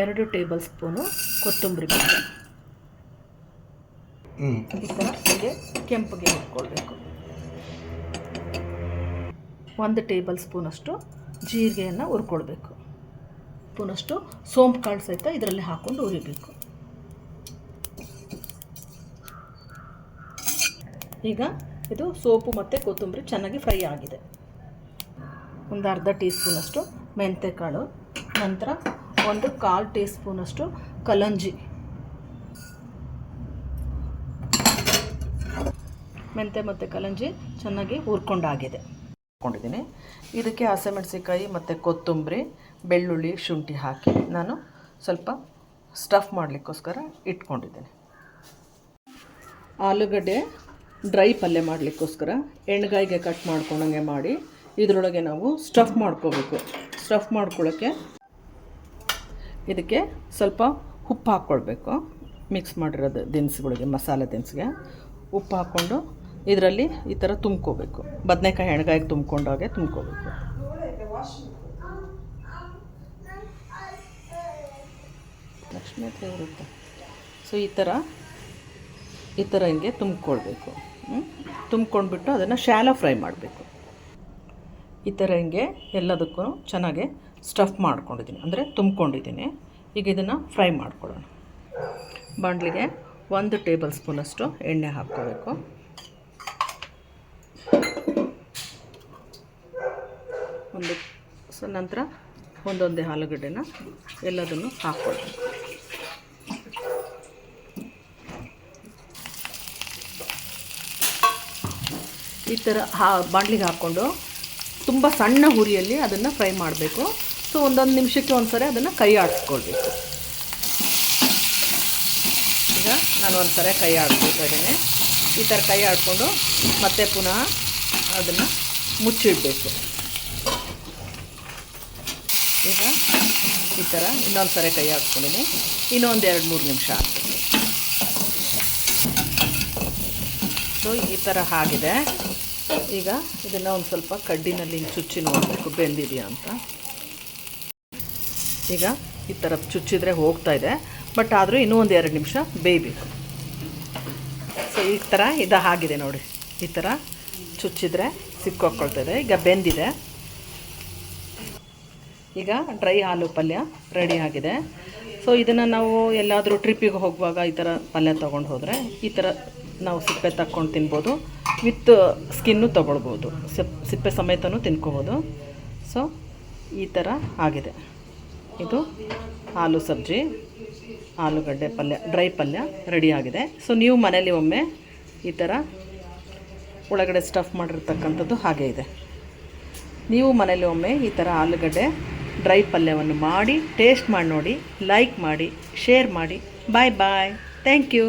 ಎರಡು table spoon ಕೊತ್ತಂಬರಿ ಬೀಜ. ಈ ಥರ ಹೀಗೆ ಕೆಂಪಗೆ ಹುರ್ಕೊಳ್ಬೇಕು ಒಂದು ಟೇಬಲ್ ಸ್ಪೂನಷ್ಟು ಜೀರಿಗೆಯನ್ನು ಹುರ್ಕೊಳ್ಬೇಕು. ಸ್ಪೂನಷ್ಟು ಸೋಂಪು ಕಾಳು ಸಹಿತ ಇದರಲ್ಲಿ ಹಾಕ್ಕೊಂಡು ಹುರಿಬೇಕು. ಈಗ ಇದು ಸೋಪು ಮತ್ತು ಕೊತ್ತಂಬರಿ ಚೆನ್ನಾಗಿ ಫ್ರೈ ಆಗಿದೆ. ಒಂದು ಅರ್ಧ ಟೀ ಸ್ಪೂನಷ್ಟು ಮೆಂತೆಕಾಳು ನಂತರ ಒಂದು ಕಾಲು ಟೀ ಸ್ಪೂನಷ್ಟು ಕಲಂಜಿ. ಮೆಂತೆ ಮತ್ತು ಕಲಂಜಿ ಚೆನ್ನಾಗಿ ಹುರ್ಕೊಂಡಾಗಿದೆ. ಹಾಕ್ಕೊಂಡಿದ್ದೀನಿ ಇದಕ್ಕೆ ಹಸಿಮೆಣಸಿಕಾಯಿ ಮತ್ತು ಕೊತ್ತಂಬರಿ, ಬೆಳ್ಳುಳ್ಳಿ, ಶುಂಠಿ ಹಾಕಿ ನಾನು ಸ್ವಲ್ಪ ಸ್ಟಫ್ ಮಾಡಲಿಕ್ಕೋಸ್ಕರ ಇಟ್ಕೊಂಡಿದ್ದೀನಿ. ಆಲೂಗಡ್ಡೆ ಡ್ರೈ ಪಲ್ಯ ಮಾಡಲಿಕ್ಕೋಸ್ಕರ ಎಣ್ಗಾಯಿಗೆ ಕಟ್ ಮಾಡ್ಕೊಂಡಂಗೆ ಮಾಡಿ ಇದರೊಳಗೆ ನಾವು ಸ್ಟಫ್ ಮಾಡ್ಕೋಬೇಕು. ಸ್ಟಫ್ ಮಾಡ್ಕೊಳ್ಳೋಕ್ಕೆ ಇದಕ್ಕೆ ಸ್ವಲ್ಪ ಉಪ್ಪು ಹಾಕ್ಕೊಳ್ಬೇಕು. ಮಿಕ್ಸ್ ಮಾಡಿರೋದು ದಿನಸುಗಳಿಗೆ, ಮಸಾಲೆ ದಿನಸಿಗೆ. ಉಪ್ಪು ಹಾಕ್ಕೊಂಡು ಇದರಲ್ಲಿ ಈ ಥರ ತುಂಬ್ಕೋಬೇಕು. ಬದನೆಕಾಯಿ ಎಣ್ಗಾಯಿಗೆ ತುಂಬ್ಕೊಂಡಾಗೆ ತುಂಬ್ಕೋಬೇಕು. ಲಕ್ಷ್ಮಿ ಹತ್ರ ಇರುತ್ತೆ. ಸೊ ಈ ಥರ ಈ ಥರ ಹಿಂಗೆ ತುಂಬ್ಕೊಳ್ಬೇಕು. ತುಂಬ್ಕೊಂಡ್ಬಿಟ್ಟು ಅದನ್ನು ಶಾಲೋ ಫ್ರೈ ಮಾಡಬೇಕು. ಈ ಥರ ಹಿಂಗೆ ಎಲ್ಲದಕ್ಕೂ ಚೆನ್ನಾಗಿ ಸ್ಟಫ್ ಮಾಡ್ಕೊಂಡಿದ್ದೀನಿ. ಅಂದರೆ ತುಂಬ್ಕೊಂಡಿದ್ದೀನಿ. ಈಗ ಇದನ್ನು ಫ್ರೈ ಮಾಡ್ಕೊಳ್ಳೋಣ. ಬಾಣಲಿಗೆ ಒಂದು ಟೇಬಲ್ ಸ್ಪೂನಷ್ಟು ಎಣ್ಣೆ ಹಾಕ್ಕೋಬೇಕು. ಒಂದು ಸೊ ನಂತರ ಒಂದೊಂದೇ ಆಲೂಗಡ್ಡೆನ ಎಲ್ಲದನ್ನು ಹಾಕ್ಕೊಳ್ಬೇಕು ಈ ಥರ ಹಾ ಬಾಣಲಿಗೆ ಹಾಕ್ಕೊಂಡು ತುಂಬ ಸಣ್ಣ ಹುರಿಯಲ್ಲಿ ಅದನ್ನು ಫ್ರೈ ಮಾಡಬೇಕು. ಸೊ, ಒಂದೊಂದು ನಿಮಿಷಕ್ಕೆ ಒಂದು ಸರಿ ಅದನ್ನು ಕೈ ಆಡಿಸ್ಕೊಳ್ಬೇಕು. ಈಗ ನಾನು ಒಂದು ಸರಿ ಕೈ ಆಡಿಸ್ಕೊಳ್ತಾ ಇದ್ದೇನೆ. ಈ ಥರ ಕೈ ಆಡಿಕೊಂಡು ಮತ್ತೆ ಪುನಃ ಅದನ್ನು ಮುಚ್ಚಿಡಬೇಕು. ಈಗ ಈ ಥರ ಇನ್ನೊಂದು ಸರಿ ಕೈ ಆಡ್ಕೊಂಡಿನಿ ಇನ್ನೊಂದು ಎರಡು ಮೂರು ನಿಮಿಷ ಆಗ್ತೀನಿ ಸೊ ಈ ಥರ ಆಗಿದೆ. ಈಗ ಇದನ್ನು ಒಂದು ಸ್ವಲ್ಪ ಕಡ್ಡಿನಲ್ಲಿ ಚುಚ್ಚಿ ನೋಡಬೇಕು. ಬೆಂದಿದೆಯಾ ಅಂತ. ಈಗ ಈ ಥರ ಚುಚ್ಚಿದ್ರೆ ಹೋಗ್ತಾ ಇದೆ. ಬಟ್ ಆದರೂ ಇನ್ನೂ ಒಂದು ಎರಡು ನಿಮಿಷ ಬೇಯಬೇಕು. ಸೊ ಈ ಥರ ಇದು ಆಗಿದೆ ನೋಡಿ. ಈ ಥರ ಚುಚ್ಚಿದ್ರೆ ಇದೆ. ಈಗ ಬೆಂದಿದೆ. ಈಗ ಡ್ರೈ ಆಲೂ ಪಲ್ಯ ರೆಡಿ ಆಗಿದೆ. ಸೊ ಇದನ್ನು ನಾವು ಎಲ್ಲಾದರೂ ಟ್ರಿಪ್ಪಿಗೆ ಹೋಗುವಾಗ ಈ ಥರ ಪಲ್ಯ ತೊಗೊಂಡು ಹೋದರೆ ಈ ಥರ ನಾವು ಸಿಪ್ಪೆ ತಕ್ಕೊಂಡು ತಿನ್ಬೋದು. With skin ತೊಗೊಳ್ಬೋದು. ಸಿಪ್, ಸಿಪ್ಪೆ ಸಮೇತನೂ ತಿನ್ಕೋಬೋದು. ಸೊ, ಈ ಥರ ಆಗಿದೆ. ಇದು ಆಲೂ ಸಬ್ಜಿ, ಆಲೂಗಡ್ಡೆ ಪಲ್ಯ, ಡ್ರೈ ಪಲ್ಯ ರೆಡಿಯಾಗಿದೆ ಸೊ, ನೀವು ಮನೇಲಿ ಒಮ್ಮೆ ಈ ಥರ ಒಳಗಡೆ ಸ್ಟಫ್ ಮಾಡಿರ್ತಕ್ಕಂಥದ್ದು ಹಾಗೆ ಇದೆ. ನೀವು ಮನೇಲಿ ಒಮ್ಮೆ ಈ ಥರ ಆಲೂಗಡ್ಡೆ, ಡ್ರೈ ಪಲ್ಯವನ್ನು ಮಾಡಿ, ಟೇಸ್ಟ್ ಮಾಡಿ ನೋಡಿ, ಲೈಕ್ ಮಾಡಿ, ಶೇರ್ ಮಾಡಿ. Bye bye. Thank you.